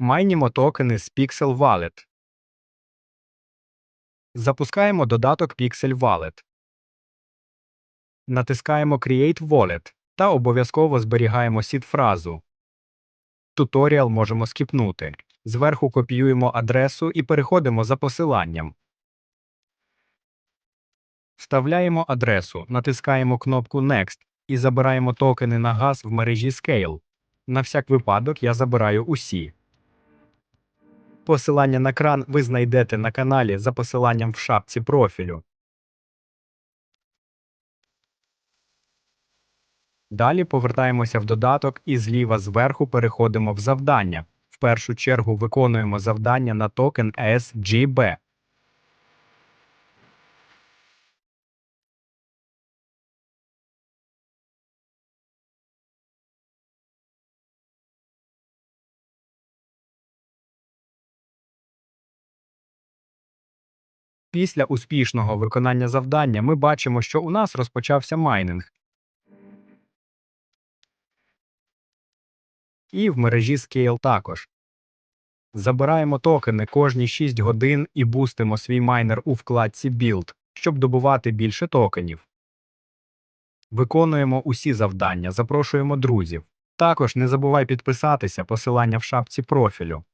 Майнімо токени з Pixel Wallet. Запускаємо додаток Pixel Wallet. Натискаємо Create Wallet та обов'язково зберігаємо сід-фразу. Туторіал можемо скіпнути. Зверху копіюємо адресу і переходимо за посиланням. Вставляємо адресу, натискаємо кнопку Next і забираємо токени на газ в мережі Scale. На всяк випадок я забираю усі. Посилання на кран ви знайдете на каналі за посиланням в шапці профілю. Далі повертаємося в додаток і зліва зверху переходимо в завдання. В першу чергу виконуємо завдання на токен SGB. Після успішного виконання завдання ми бачимо, що у нас розпочався майнинг. І в мережі Scale також. Забираємо токени кожні 6 годин і бустимо свій майнер у вкладці Build, щоб добувати більше токенів. Виконуємо усі завдання, запрошуємо друзів. Також не забувай підписатися, посилання в шапці профілю.